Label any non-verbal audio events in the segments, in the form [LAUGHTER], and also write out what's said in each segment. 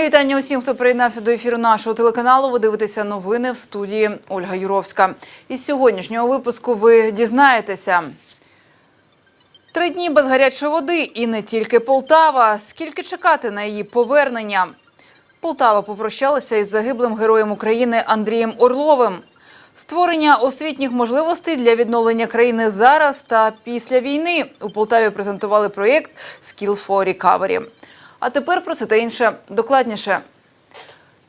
Мої вітання усім, хто приєднався до ефіру нашого телеканалу. Ви дивитеся новини в студії Ольга Юровська. Із сьогоднішнього випуску ви дізнаєтеся. Три дні без гарячої води і не тільки Полтава. Скільки чекати на її повернення? Полтава попрощалася із загиблим героєм України Андрієм Орловим. Створення освітніх можливостей для відновлення країни зараз та після війни. У Полтаві презентували проєкт «Skill for Recovery». А тепер про це та інше докладніше.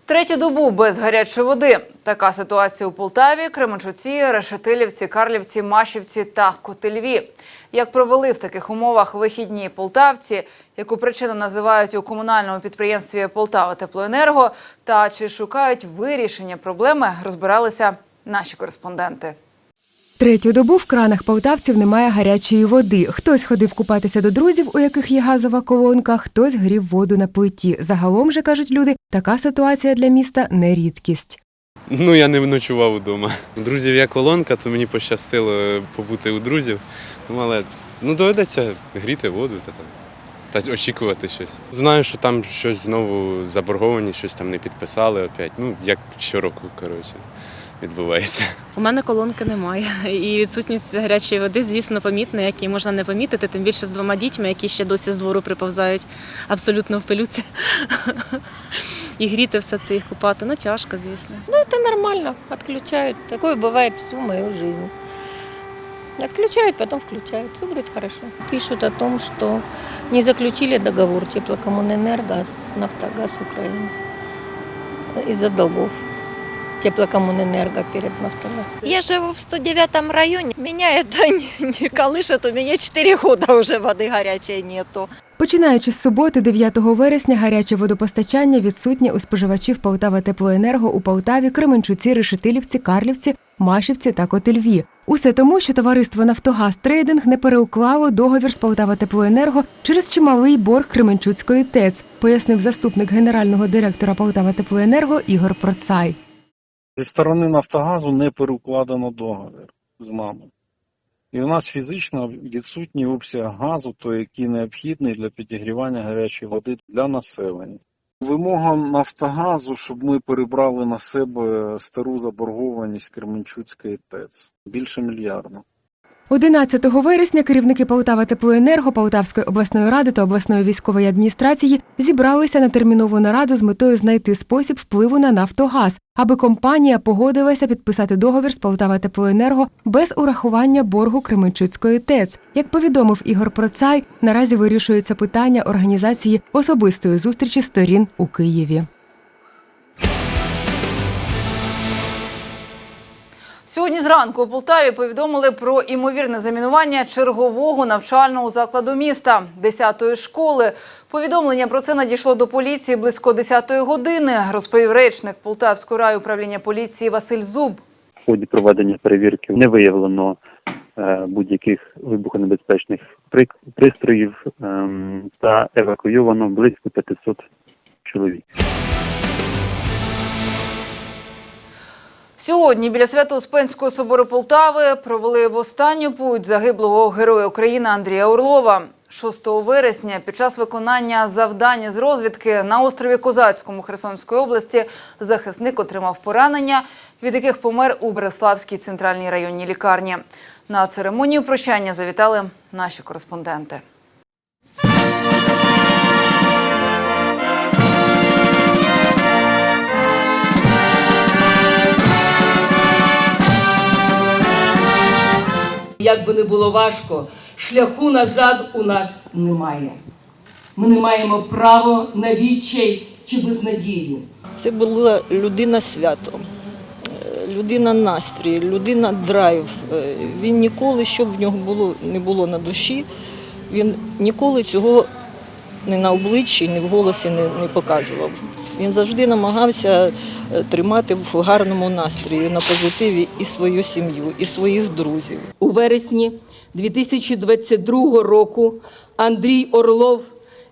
Третю добу без гарячої води. Така ситуація у Полтаві, Кременчуці, Решетилівці, Карлівці, Машівці та Котельві. Як провели в таких умовах вихідні полтавці, яку причину називають у комунальному підприємстві Полтава Теплоенерго, та чи шукають вирішення проблеми, розбиралися наші кореспонденти. Третю добу в кранах полтавців немає гарячої води. Хтось ходив купатися до друзів, у яких є газова колонка, хтось грів воду на плиті. Загалом же кажуть люди, така ситуація для міста не рідкість. Ну, я не ночував вдома. У друзів є колонка, то мені пощастило побути у друзів. Ну, але ну, доведеться гріти воду та, там, та очікувати щось. Знаю, що там щось знову заборговані, щось там не підписали опять. Ну, як щороку, коротше, відбувається. У мене колонки немає, і відсутність гарячої води, звісно, помітна, як її можна не помітити, тим більше з двома дітьми, які ще досі з двору приповзають абсолютно в пилюці. І гріти все це їх купати. Ну, тяжко, звісно. Ну, это нормально, отключают. Такое бывает всю мою жизнь. Отключают, потом включают. Все будет хорошо. Пишут о том, что не заключили договор теплокоммунэнерго с Нафтогаз Украины из-за долгов теплокоммунэнерго перед Нафтогаз. Я живу в 109 районе. Меня это [LAUGHS] не, не колышет. У меня 4 года уже воды горячей нету. Починаючи з суботи, 9 вересня, гаряче водопостачання відсутнє у споживачів Полтава Теплоенерго у Полтаві, Кременчуці, Решетилівці, Карлівці, Машівці та Котельві. Усе тому, що товариство Нафтогаз Трейдинг не переуклало договір з Полтава Теплоенерго через чималий борг Кременчуцької ТЕЦ, пояснив заступник генерального директора Полтава Теплоенерго Ігор Процай. Зі сторони Нафтогазу не переукладено договір з нами. І у нас фізично відсутній обсяг газу, той, який необхідний для підігрівання гарячої води для населення. Вимога Нафтогазу, щоб ми перебрали на себе стару заборгованість Кременчуцької ТЕЦ. Більше мільярда. 11 вересня керівники Полтава Теплоенерго, Полтавської обласної ради та обласної військової адміністрації зібралися на термінову нараду з метою знайти спосіб впливу на Нафтогаз, аби компанія погодилася підписати договір з Полтава Теплоенерго без урахування боргу Кременчуцької ТЕЦ. Як повідомив Ігор Процай, наразі вирішується питання організації особистої зустрічі сторін у Києві. Сьогодні зранку у Полтаві повідомили про імовірне замінування чергового навчального закладу міста 10-ї школи. Повідомлення про це надійшло до поліції близько 10-ї години, розповів речник Полтавського райуправління поліції Василь Зуб. В ході проведення перевірки не виявлено е, будь-яких вибухонебезпечних пристроїв ем, та евакуйовано близько 500 чоловік. Сьогодні біля Свято-Успенського собору Полтави провели в останню путь загиблого героя України Андрія Орлова. 6 вересня під час виконання завдання з розвідки на острові Козацькому Херсонської області захисник отримав поранення, від яких помер у Бреславській центральній районній лікарні. На церемонію прощання завітали наші кореспонденти. Як би не було важко, шляху назад у нас немає. Ми не маємо права на відчай чи безнадію. Це була людина свято, людина настрій, людина драйв. Е, Він ніколи, що б в нього було, не було на душі, він ніколи цього не на обличчі, ні в голосі не, не показував. Він завжди намагався е, тримати в гарному настрої, на позитиві і свою сім'ю, і своїх друзів. У вересні 2022 року Андрій Орлов,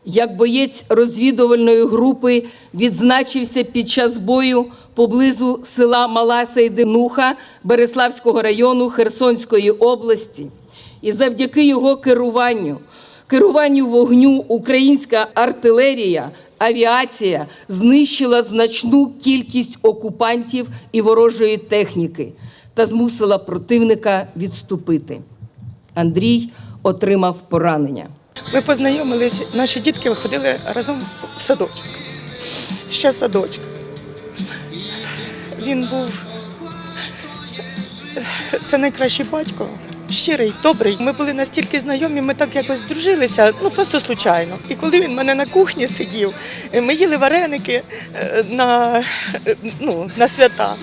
як боєць розвідувальної групи, відзначився під час бою поблизу села Мала Сейдинуха Береславського району Херсонської області. І завдяки його керуванню, керуванню вогню українська артилерія авіація знищила значну кількість окупантів і ворожої техніки та змусила противника відступити. Андрій отримав поранення. Ми познайомились, наші дітки виходили разом в садочок. Ще садочка. Він був це найкращий батько, щирий, добрий. Ми були настільки знайомі, ми так якось здружилися, ну просто случайно. І коли він мене на кухні сидів, ми їли вареники е, на, е, ну, на свята.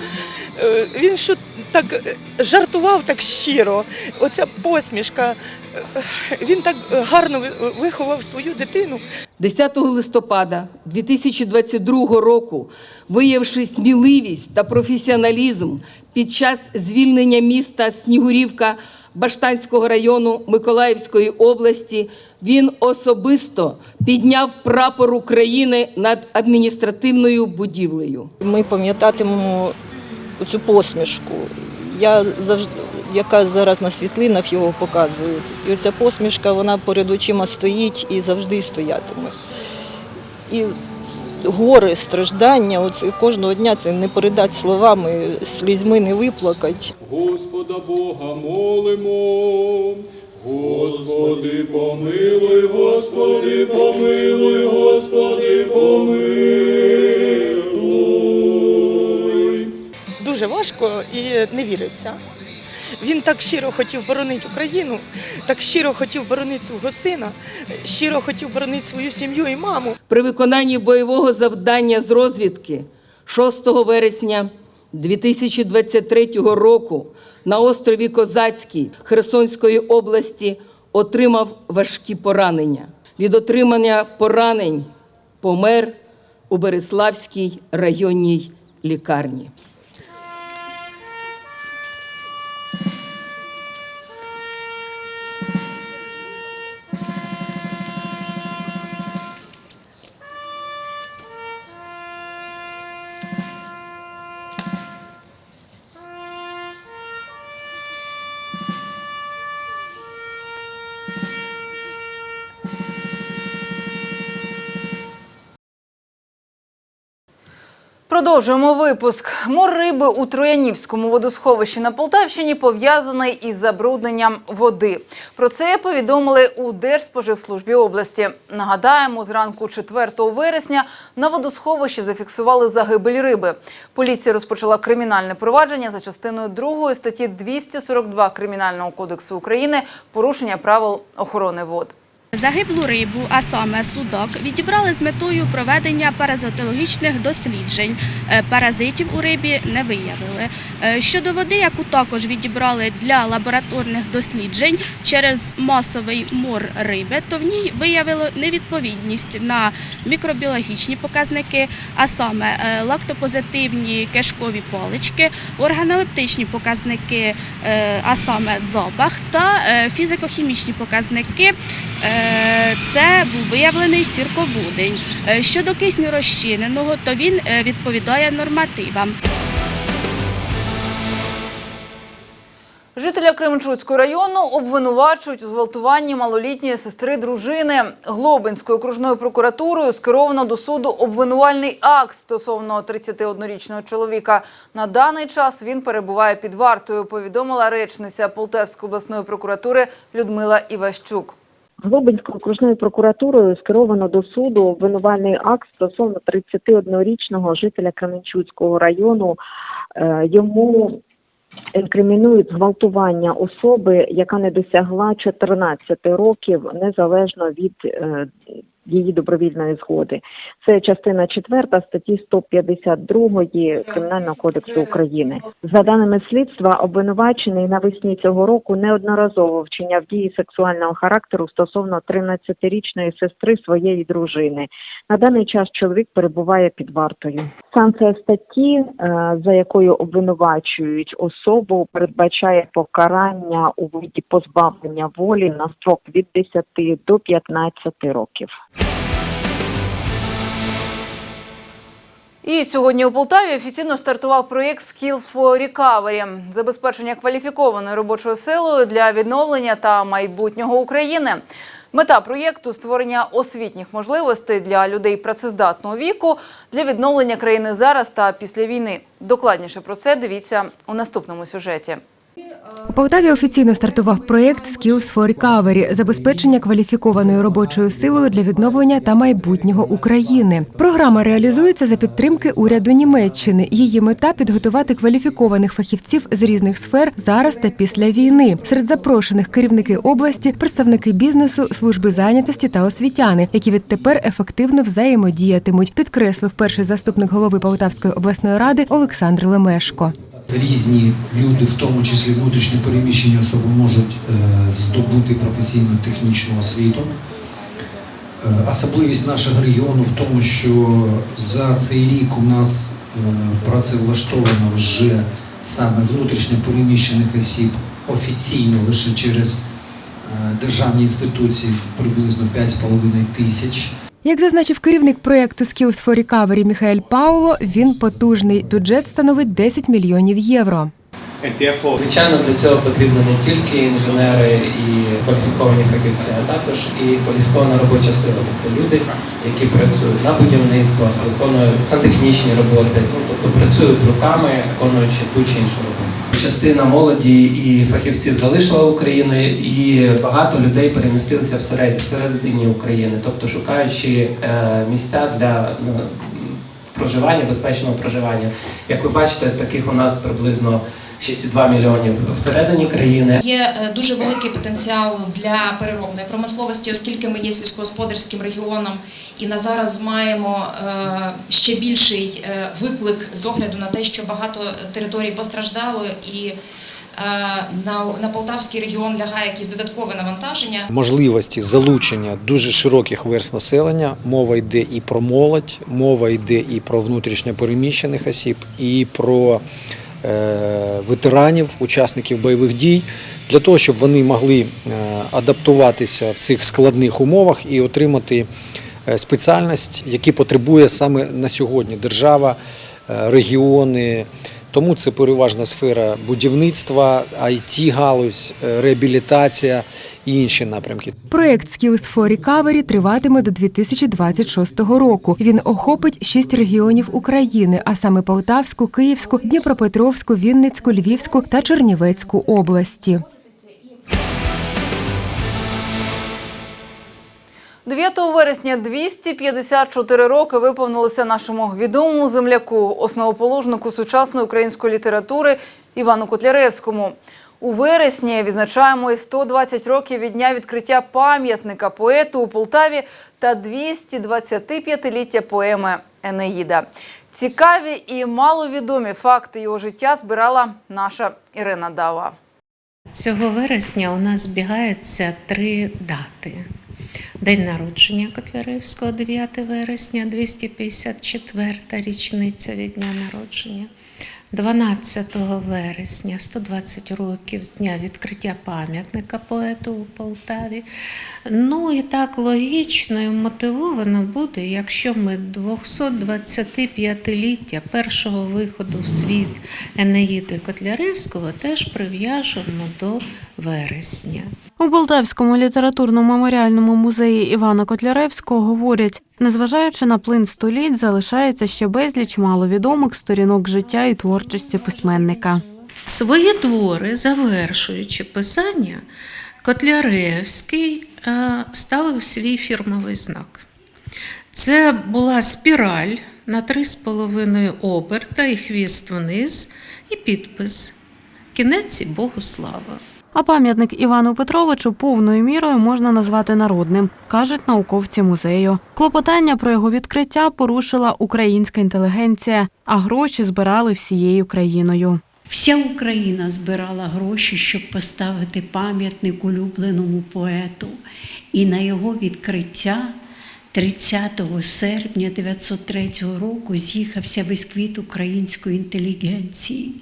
Е, Він що так е, жартував так щиро. Оця посмішка. е, Він так гарно виховав свою дитину. 10 листопада 2022 року, виявивши сміливість та професіоналізм під час звільнення міста Снігурівка Баштанського району Миколаївської області, він особисто підняв прапор України над адміністративною будівлею. Ми пам'ятатимемо цю посмішку, я завжди, яка зараз на світлинах його показують. І оця посмішка, вона перед очима стоїть і завжди стоятиме. І гори, страждання, оце кожного дня це не передати словами, слізьми не виплакать. Господа Бога молимо. Господи, помилуй, Господи, помилуй, Господи, помилуй. Дуже важко і не віриться. Він так щиро хотів боронити Україну, так щиро хотів боронити свого сина, щиро хотів боронити свою сім'ю і маму. При виконанні бойового завдання з розвідки 6 вересня 2023 року на острові Козацький Херсонської області отримав важкі поранення. Від отримання поранень помер у Береславській районній лікарні. Продовжуємо випуск. Мор риби у Троянівському водосховищі на Полтавщині пов'язаний із забрудненням води. Про це повідомили у Держспоживслужбі області. Нагадаємо, зранку 4 вересня на водосховищі зафіксували загибель риби. Поліція розпочала кримінальне провадження за частиною 2 статті 242 Кримінального кодексу України порушення правил охорони вод. Загиблу рибу, а саме судак, відібрали з метою проведення паразитологічних досліджень. Е, Паразитів у рибі не виявили. Е, Щодо води, яку також відібрали для лабораторних досліджень через масовий мор риби, то в ній виявило невідповідність на мікробіологічні показники, а саме е, лактопозитивні кишкові палички, органолептичні показники, а саме запах та фізико-хімічні показники. Це був виявлений сірководень. Е, Щодо кисню розчиненого, то він е, відповідає нормативам. Жителя Кременчуцького району обвинувачують у зґвалтуванні малолітньої сестри дружини. Глобинською окружною прокуратурою скеровано до суду обвинувальний акт стосовно 31-річного чоловіка. На даний час він перебуває під вартою, повідомила речниця Полтавської обласної прокуратури Людмила Іващук. Глобинською окружною прокуратурою скеровано до суду обвинувальний акт стосовно 31-річного жителя Кременчуцького району. Е, Йому інкримінують зґвалтування особи, яка не досягла 14 років незалежно від е, її добровільної згоди. Це частина 4 статті 152 Кримінального кодексу України. За даними слідства, обвинувачений навесні цього року неодноразово вчиняв дії сексуального характеру стосовно 13-річної сестри своєї дружини. На даний час чоловік перебуває під вартою. Санкція статті, е, за якою обвинувачують особу, передбачає покарання у виді позбавлення волі на строк від 10 до 15 років. І сьогодні у Полтаві офіційно стартував проєкт Skills for Recovery – забезпечення кваліфікованою робочою силою для відновлення та майбутнього України. Мета проєкту створення освітніх можливостей для людей працездатного віку для відновлення країни зараз та після війни. Докладніше про це дивіться у наступному сюжеті. Полтаві офіційно стартував проєкт Skills for Recovery – забезпечення кваліфікованою робочою силою для відновлення та майбутнього України. Програма реалізується за підтримки уряду Німеччини. Її мета підготувати кваліфікованих фахівців з різних сфер зараз та після війни. Серед запрошених керівники області, представники бізнесу, служби зайнятості та освітяни, які відтепер ефективно взаємодіятимуть, підкреслив перший заступник голови Полтавської обласної ради Олександр Лемешко. Різні люди, в тому числі внутрішньо переміщені особи, можуть е, здобути професійну технічну освіту. Е, Особливість нашого регіону в тому, що за цей рік у нас е, працевлаштовано вже саме внутрішньо переміщених осіб офіційно лише через державні інституції приблизно 5,5 тисяч. Як зазначив керівник проєкту Skills for Recovery Міхаель Пауло, він потужний. Бюджет становить 10 мільйонів євро. Звичайно, для цього потрібно не тільки інженери і кваліфіковані фахівці, а також і кваліфікована робоча сила. Це люди, які працюють на будівництвах, виконують сантехнічні роботи, ну, тобто працюють руками, виконуючи ту чи іншу роботу. Частина молоді і фахівців залишила Україну, і багато людей перемістилися всеред- всередині України, тобто шукаючи е, місця для ну, проживання, безпечного проживання. Як ви бачите, таких у нас приблизно 6,2 мільйонів всередині країни. Є е, дуже великий потенціал для переробної промисловості, оскільки ми є сільськогосподарським регіоном і на зараз маємо е, ще більший е, виклик з огляду на те, що багато територій постраждало і. На, на Полтавський регіон лягає якісь додаткове навантаження. можливості залучення дуже широких верств населення. Мова йде і про молодь, мова йде і про внутрішньо переміщених осіб, і про ветеранів, учасників бойових дій, для того, щоб вони могли е, адаптуватися в цих складних умовах і отримати е, спеціальність, які потребує саме на сьогодні держава, е, регіони. Тому це переважна сфера будівництва, it галузь, е, реабілітація і інші напрямки. Проєкт Skills for Recovery триватиме до 2026 року. Він охопить шість регіонів України, а саме Полтавську, Київську, Дніпропетровську, Вінницьку, Львівську та Чернівецьку області. 9 вересня 254 роки виповнилося нашому відомому земляку, основоположнику сучасної української літератури Івану Котляревському. У вересні відзначаємо і 120 років від дня відкриття пам'ятника поету у Полтаві та 225-ліття поеми Енеїда. Цікаві і маловідомі факти його життя збирала наша Ірина Дава. Цього вересня у нас збігаються три дати. День народження Котляревського 9 вересня, 254 річниця від дня народження. 12 вересня 120 років з дня відкриття пам'ятника поету у Полтаві. Ну і так логічно і мотивовано буде, якщо ми 225-ліття першого виходу в світ Енеїди Котляревського теж прив'яжемо до вересня. У Полтавському літературно-меморіальному музеї Івана Котляревського говорять, незважаючи на плин століть, залишається ще безліч маловідомих сторінок життя і творчості письменника. Свої твори, завершуючи писання, Котляревський е, ставив свій фірмовий знак. Це була спіраль на 3,5 оберта і хвіст вниз, і підпис Кінець і Богу слава. А пам'ятник Івану Петровичу повною мірою можна назвати народним, кажуть науковці музею. Клопотання про його відкриття порушила українська інтелігенція, а гроші збирали всією країною. Вся Україна збирала гроші, щоб поставити пам'ятник улюбленому поету. І на його відкриття 30 серпня 903 року з'їхався весь квіт української інтелігенції.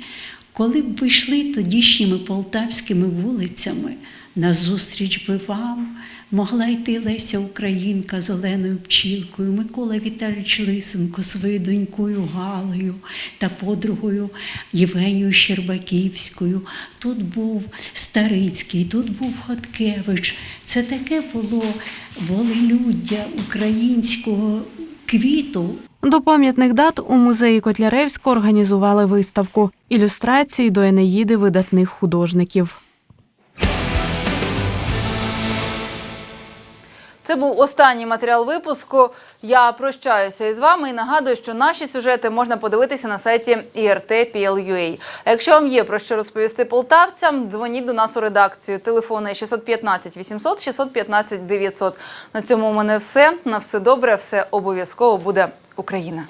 Коли б ви йшли тодішніми полтавськими вулицями, Назустріч би вам могла йти Леся Українка з Оленою Пчілкою, Микола Віталійович Лисенко своєю донькою Галею та подругою Євгенією Щербаківською. Тут був Старицький, тут був Хоткевич. Це таке було волелюддя українського квіту. До пам'ятних дат у музеї Котляревського організували виставку ілюстрації до Енеїди видатних художників. Це був останній матеріал випуску. Я прощаюся із вами і нагадую, що наші сюжети можна подивитися на сайті IRT.PL.UA. Якщо вам є про що розповісти полтавцям, дзвоніть до нас у редакцію. Телефони 615 800 615 900. На цьому у мене все. На все добре, все обов'язково буде Україна.